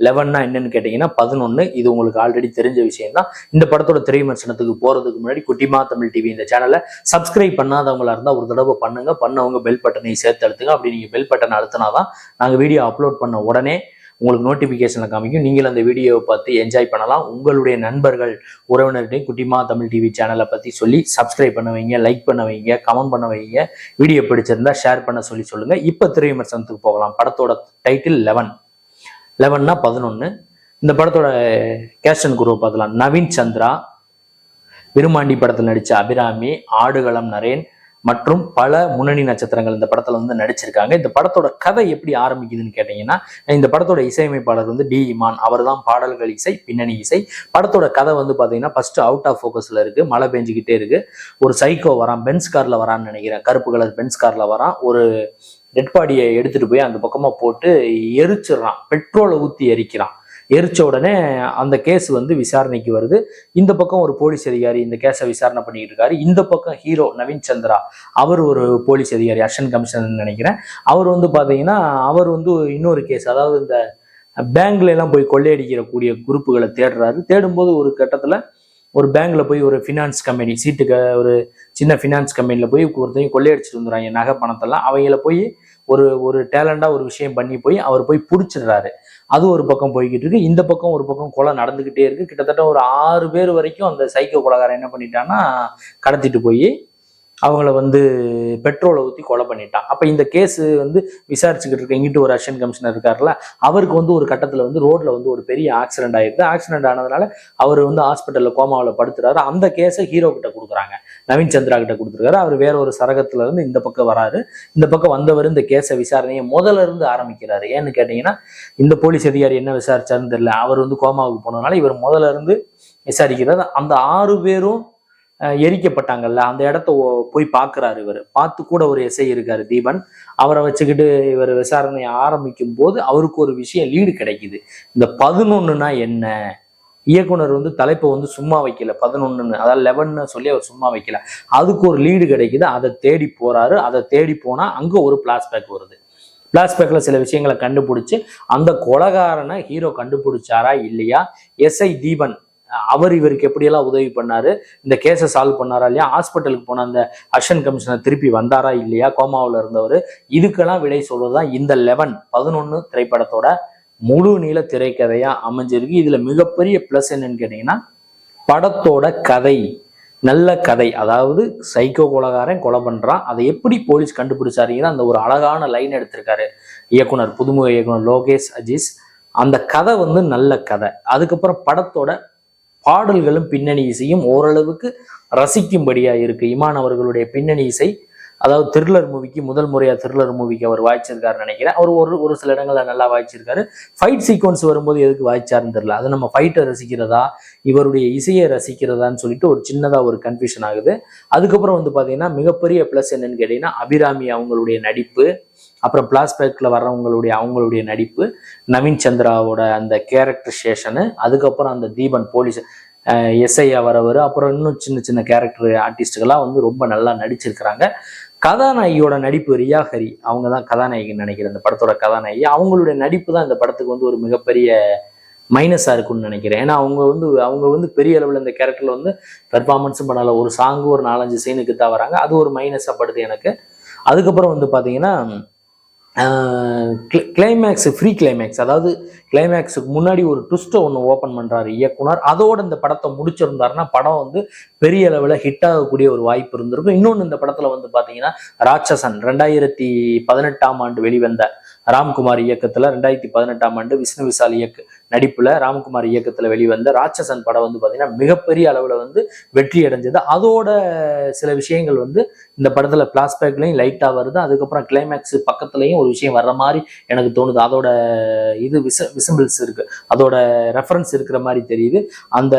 லெவன்னா என்னன்னு கேட்டீங்கன்னா பதினொன்று இது உங்களுக்கு ஆல்ரெடி தெரிஞ்ச விஷயம் தான் இந்த படத்தோட திரை விமர்சனத்துக்கு முன்னாடி குட்டிமா தமிழ் டிவி இந்த சேனலை சப்ஸ்கிரைப் பண்ணாதவங்களா இருந்தால் ஒரு தடவை பண்ணுங்க. பண்ணவங்க பெல் பட்டனை சேர்த்து அழுத்துங்க. அப்படி நீங்கள் பெல் பட்டன் அழுத்தினாதான் நாங்கள் வீடியோ அப்லோட் பண்ண உடனே உங்களுக்கு நோட்டிஃபிகேஷனில் காமிக்கும். நீங்கள் அந்த வீடியோவை பார்த்து என்ஜாய் பண்ணலாம். உங்களுடைய நண்பர்கள் உறவினர்கிட்டையும் குட்டிமா தமிழ் டிவி சேனலை பற்றி சொல்லி சப்ஸ்கிரைப் பண்ண வைங்க லைக் பண்ண வைங்க கமெண்ட் பண்ண வைங்க. வீடியோ பிடிச்சிருந்தா ஷேர் பண்ண சொல்லி சொல்லுங்கள் இப்போ திரை விமர்சனத்துக்கு போகலாம். படத்தோட டைட்டில் லெவன் லெவன்னா பதினொன்று இந்த படத்தோட கேஸ்டன் குரூப் பார்த்தலாம் நவீன் சந்திரா விருமாண்டி படத்தில் நடித்த அபிராமி ஆடுகளம் நரேன் மற்றும் பல முன்னணி நட்சத்திரங்கள் இந்த படத்துல வந்து நடிச்சிருக்காங்க. இந்த படத்தோட கதை எப்படி ஆரம்பிக்குதுன்னு கேட்டீங்கன்னா இந்த படத்தோட இசையமைப்பாளர் வந்து டி இமான். அவர் தான் பாடல்கள் இசை பின்னணி இசை. படத்தோட கதை வந்து பாத்தீங்கன்னா ஃபர்ஸ்ட் அவுட் ஆஃப் ஃபோக்கஸ்ல இருக்கு. மழை பெஞ்சுக்கிட்டே இருக்கு. ஒரு சைக்கோ வரான் பென்ஸ் கார்ல வரான்னு நினைக்கிறேன். கருப்பு கலர் பென்ஸ் கார்ல வரான். ஒரு டெட் பாடியை எடுத்துட்டு போய் அந்த பக்கமா போட்டு எரிச்சிடுறான். பெட்ரோலை ஊத்தி எரிக்கிறான். எரிச்ச உடனே அந்த கேஸ் வந்து விசாரணைக்கு வருது. இந்த பக்கம் ஒரு போலீஸ் அதிகாரி இந்த கேஸை விசாரணை பண்ணிட்டு இருக்காரு. இந்த பக்கம் ஹீரோ நவீன் சந்திரா அவர் ஒரு போலீஸ் அதிகாரி அர்ஷன் கமிஷன் நினைக்கிறேன். அவர் வந்து பார்த்தீங்கன்னா அவர் வந்து இன்னொரு கேஸ் அதாவது இந்த பேங்க்ல எல்லாம் போய் கொள்ளையடிக்கிற கூடிய குரூப்புகளை தேடுறாரு. தேடும்போது ஒரு கட்டத்தில் ஒரு பேங்க்ல போய் ஒரு ஃபினான்ஸ் கம்பெனி சீட்டுக்கு ஒரு சின்ன ஃபினான்ஸ் கம்பெனியில் போய் ஒருத்தையும் கொள்ளையடிச்சிட்டு வந்துடுறாங்க. நகை பணத்தெல்லாம். அவங்கள போய் ஒரு ஒரு டேலண்டாக ஒரு விஷயம் பண்ணி போய் அவர் போய் பிடிச்சிடுறாரு. அது ஒரு பக்கம் போய்கிட்டு இருக்கு. இந்த பக்கம் ஒரு பக்கம் கொலை நடந்துகிட்டே இருக்கு. கிட்டத்தட்ட ஒரு ஆறு பேர் வரைக்கும் அந்த சைக்கோ கொலைகாரன் என்ன பண்ணிட்டான்னா கடத்திட்டு போய் அவங்கள வந்து பெட்ரோலை ஊற்றி கொலை பண்ணிட்டான். அப்போ இந்த கேஸ் வந்து விசாரிச்சுக்கிட்டு இருக்க இங்கிட்டு ஒரு ரஷ்யன் கமிஷனர் இருக்கார்ல அவருக்கு வந்து ஒரு கட்டத்தில் வந்து ரோட்ல வந்து ஒரு பெரிய ஆக்சிடென்ட் ஆயிருக்கு. ஆக்சிடென்ட் ஆனதுனால அவர் வந்து ஹாஸ்பிட்டலில் கோமாவில் படுத்துறாரு. அந்த கேஸை ஹீரோ கிட்ட கொடுக்குறாங்க. நவீன் சந்திரா கிட்ட கொடுத்துருக்காரு. அவர் வேற ஒரு சரகத்துல இருந்து இந்த பக்கம் வராரு. இந்த பக்கம் வந்தவர் இந்த கேஸை விசாரணையை முதல்ல இருந்து ஆரம்பிக்கிறாரு. ஏன்னு கேட்டீங்கன்னா இந்த போலீஸ் அதிகாரி என்ன விசாரிச்சாருன்னு தெரியல. அவர் வந்து கோமாவுக்கு போனதுனால இவர் முதல்ல இருந்து விசாரிக்கிறார். அந்த ஆறு பேரும் எரிக்கப்பட்டாங்கல்ல. அந்த இடத்த ஓ- போய் பார்க்குறாரு இவர். பார்த்து கூட ஒரு எஸ்ஐ இருக்காரு தீபன். அவரை வச்சுக்கிட்டு இவர் விசாரணையை ஆரம்பிக்கும் போது அவருக்கு ஒரு விஷயம் லீடு கிடைக்குது. இந்த பதினொன்றுனா என்ன? இயக்குனர் வந்து தலைப்பை வந்து சும்மா வைக்கல பதினொன்றுன்னு அதாவது லெவன்னு சொல்லி அவர் சும்மா வைக்கல. அதுக்கு ஒரு லீடு கிடைக்குது அதை தேடி போறாரு அதை தேடி போனா அங்க ஒரு பிளாஸ்பேக் வருது. பிளாஸ்பேக்ல சில விஷயங்களை கண்டுபிடிச்சு அந்த கொலகாரனை ஹீரோ கண்டுபிடிச்சாரா இல்லையா? எஸ்ஐ தீபன் அவர் இவருக்கு எப்படியெல்லாம் உதவி பண்ணாரு? இந்த கேஸை சால்வ் பண்ணாரா இல்லையா? ஹாஸ்பிட்டலுக்கு போன அந்த அஷன் கமிஷனர் திருப்பி வந்தாரா இல்லையா? கோமாவில் இருந்தவர். இதுக்கெல்லாம் விடை சொல்றதுதான் இந்த லெவன் பதினொன்று திரைப்படத்தோட முழு நீள திரைக்கதையா அமைஞ்சிருக்கு. இதுல மிகப்பெரிய ப்ளஸ் என்னன்னு கேட்டீங்கன்னா படத்தோட கதை நல்ல கதை. அதாவது சைக்கோ கொலகாரன் கொலை பண்றான். அதை எப்படி போலீஸ் கண்டுபிடிச்சாருங்கிற அந்த ஒரு அழகான லைன் எடுத்திருக்காரு இயக்குனர் புதுமுக இயக்குனர் லோகேஷ் அஜீஸ். அந்த கதை வந்து நல்ல கதை. அதுக்கப்புறம் படத்தோட பாடல்களும் பின்னணி இசையும் ஓரளவுக்கு ரசிக்கும்படியா இருக்கு. இமான் அவர்களுடைய பின்னணி இசை அதாவது த்ரில்லர் மூவிக்கு முதல் முறையாக த்ரில்லர் மூவிக்கு அவர் வாய்ச்சிருக்காருன்னு நினைக்கிறேன். அவர் ஒரு ஒரு சில இடங்களில் நல்லா வாய்ச்சிருக்காரு. ஃபைட் சீக்வன்ஸ் வரும்போது எதுக்கு வாய்ச்சாருன்னு தெரில அது நம்ம ஃபைட்டை ரசிக்கிறதா இவருடைய இசையை ரசிக்கிறதான்னு சொல்லிட்டு ஒரு சின்னதாக ஒரு கன்ஃபியூஷன் ஆகுது. அதுக்கப்புறம் வந்து பார்த்தீங்கன்னா மிகப்பெரிய ப்ளஸ் என்னன்னு கேட்டீங்கன்னா அபிராமி அவங்களுடைய நடிப்பு அப்புறம் பிளாஸ்பேக்கில் வர்றவங்களுடைய அவங்களுடைய நடிப்பு நவீன் சந்திராவோட அந்த கேரக்டர் ஸ்டேஷனு அதுக்கப்புறம் அந்த தீபன் போலீஸ் எஸ்ஐயா வரவர் அப்புறம் இன்னும் சின்ன சின்ன கேரக்டர் ஆர்டிஸ்டுகள்லாம் வந்து ரொம்ப நல்லா நடிச்சிருக்கிறாங்க. கதாநாயகியோட நடிப்பு ரியா ஹரி. அவங்க தான் கதாநாயகின்னு நினைக்கிறேன். இந்த படத்தோட கதாநாயகி. அவங்களுடைய நடிப்பு தான் இந்த படத்துக்கு வந்து ஒரு மிகப்பெரிய மைனஸாக இருக்கும்னு நினைக்கிறேன். ஏன்னா அவங்க வந்து அவங்க வந்து பெரிய அளவில் இந்த கேரக்டரில் வந்து பெர்ஃபார்மன்ஸும் பண்ணலை. ஒரு சாங்கு ஒரு நாலஞ்சு சீனுக்கு தான் வராங்க. அது ஒரு மைனஸாக படுது எனக்கு. அதுக்கப்புறம் வந்து பார்த்தீங்கன்னா கிளைமேக்ஸ் ஃப்ரீ கிளைமேக்ஸ் அதாவது கிளைமேக்ஸுக்கு முன்னாடி ஒரு ட்விஸ்ட்டை ஒன்று ஓப்பன் பண்ணுறாரு இயக்குனர். அதோடு இந்த படத்தை முடிச்சிருந்தாருன்னா படம் வந்து பெரிய அளவில் ஹிட் ஆகக்கூடிய ஒரு வாய்ப்பு இருந்திருக்கும். இன்னொன்று இந்த படத்தில் வந்து பார்த்தீங்கன்னா ராட்சசன் ரெண்டாயிரத்தி பதினெட்டாம் ஆண்டு வெளிவந்த ராம்குமார் இயக்கத்தில் ரெண்டாயிரத்தி பதினெட்டாம் ஆண்டு விஷ்ணு விசால் இயக்க நடிப்புல ராம்குமார் இயக்கத்துல வெளிவந்த ராட்சசன் படம் வந்து பாத்தீங்கன்னா மிகப்பெரிய அளவுல வந்து வெற்றி அடைஞ்சது. அதோட சில விஷயங்கள் வந்து இந்த படத்துல பிளாஸ்பேக்லயும் லைட்டா வருது. அதுக்கப்புறம் கிளைமேக்ஸ் பக்கத்துலயும் ஒரு விஷயம் வர்ற மாதிரி எனக்கு தோணுது. அதோட இது விச விசிம்பிள்ஸ் இருக்கு. அதோட ரெஃபரன்ஸ் இருக்கிற மாதிரி தெரியுது. அந்த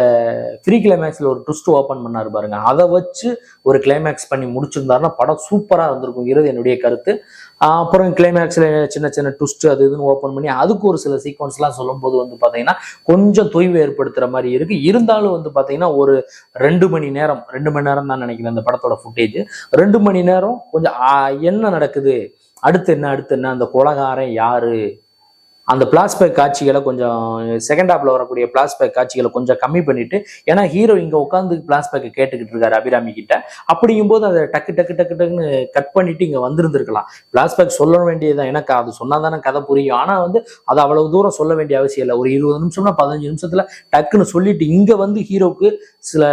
ஃப்ரீ கிளைமேக்ஸ்ல ஒரு ட்விஸ்ட் ஓப்பன் பண்ணாரு பாருங்க. அதை வச்சு ஒரு கிளைமேக்ஸ் பண்ணி முடிச்சிருந்தாருன்னா படம் சூப்பரா இருந்திருக்குங்கிறது என்னுடைய கருத்து. அப்புறம் கிளைமேக்ஸில் சின்ன சின்ன ட்விஸ்ட் அது இதுன்னு ஓப்பன் பண்ணி அதுக்கு ஒரு சில சீக்வன்ஸ்லாம் சொல்லும்போது வந்து பார்த்தீங்கன்னா கொஞ்சம் தொய்வு ஏற்படுத்துகிற மாதிரி இருக்குது இருந்தாலும் வந்து பார்த்தீங்கன்னா ஒரு ரெண்டு மணி நேரம் ரெண்டு மணி நேரம் தான் நினைக்கிறேன் அந்த படத்தோட ஃபுட்டேஜ் ரெண்டு மணி நேரம் கொஞ்சம் என்ன நடக்குது? அடுத்து என்ன அடுத்து என்ன? அந்த கொலகாரன் யாரு? அந்த பிளாஸ்பேக் காட்சிகளை கொஞ்சம் செகண்ட் ஹாப்ல வரக்கூடிய பிளாஸ்பேக் காட்சிகளை கொஞ்சம் கம்மி பண்ணிட்டு ஏன்னா ஹீரோ இங்க உட்காந்து பிளாஸ்பேக்கை கேட்டுக்கிட்டு இருக்காரு அபிராமி கிட்ட. அப்படிங்கும்போது அதை டக்கு டக்கு டக்கு டக்குன்னு கட் பண்ணிட்டு இங்க வந்திருந்திருக்கலாம். பிளாஸ்பேக் சொல்ல வேண்டியதுதான். எனக்கு அது சொன்னாதானே கதை புரியும். ஆனா வந்து அது அவ்வளவு தூரம் சொல்ல வேண்டிய அவசியம் இல்லை. ஒரு இருபது நிமிஷம்னா பதினஞ்சு நிமிஷத்துல டக்குன்னு சொல்லிட்டு இங்க வந்து ஹீரோக்கு சில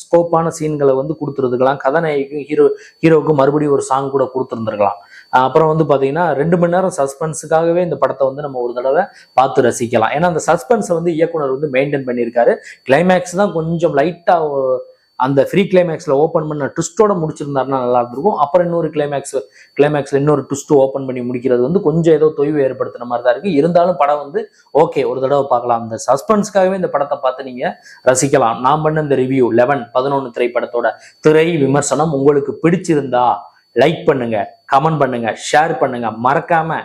ஸ்கோப்பான சீன்களை வந்து கொடுத்துருந்துக்கலாம். கதாநாயகிக்கும் ஹீரோ ஹீரோவுக்கு மறுபடியும் ஒரு சாங் கூட கொடுத்துருந்துருக்கலாம். அப்புறம் வந்து பார்த்தீங்கன்னா ரெண்டு மணி நேரம் சஸ்பென்ஸுக்காகவே இந்த படத்தை வந்து நம்ம ஒரு தடவை பார்த்து ரசிக்கலாம். ஏன்னா அந்த சஸ்பென்ஸை வந்து இயக்குனர் வந்து மெயின்டைன் பண்ணியிருக்காரு. கிளைமேக்ஸ் தான் கொஞ்சம் லைட்டாக அந்த ஃப்ரீ கிளைமேக்ஸில் ஓப்பன் பண்ண ட்விஸ்ட்டோட முடிச்சிருந்தாருன்னா நல்லா இருந்திருக்கும். அப்புறம் இன்னொரு கிளைமேக்ஸ் கிளைமேக்ஸில் இன்னொரு ட்விஸ்ட் ஓப்பன் பண்ணி முடிக்கிறது வந்து கொஞ்சம் ஏதோ தொய்வு ஏற்படுத்தின மாதிரி தான் இருக்குது இருந்தாலும் படம் வந்து ஓகே ஒரு தடவை பார்க்கலாம். அந்த சஸ்பென்ஸ்க்காகவே இந்த படத்தை பார்த்து நீங்கள் ரசிக்கலாம். நான் பண்ண இந்த ரிவ்யூ லெவன் பதினொன்று திரைப்படத்தோட திரை விமர்சனம் உங்களுக்கு பிடிச்சிருந்தா லைக் பண்ணுங்க கமெண்ட் பண்ணுங்க ஷேர் பண்ணுங்க. மறக்காம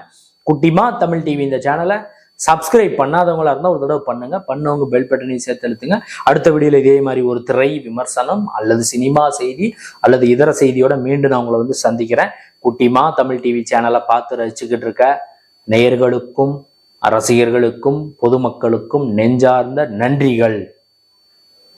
குட்டிமா தமிழ் டிவி இந்த சேனலை சப்ஸ்கிரைப் பண்ணாதவங்களா இருந்தால் ஒரு தடவை பண்ணுங்க. பண்ணவங்க பெல் பட்டனையும் சேர்த்து அழுத்துங்க. அடுத்த வீடியோல இதே மாதிரி ஒரு திரை விமர்சனம் அல்லது சினிமா செய்தி அல்லது இதர செய்தியோட மீண்டும் நான் உங்களை வந்து சந்திக்கிறேன். குட்டிமா தமிழ் டிவி சேனலை பார்த்து ரசிச்சுக்கிட்டு இருக்க நேயர்களுக்கும் ரசிகர்களுக்கும் பொதுமக்களுக்கும் நெஞ்சார்ந்த நன்றிகள்.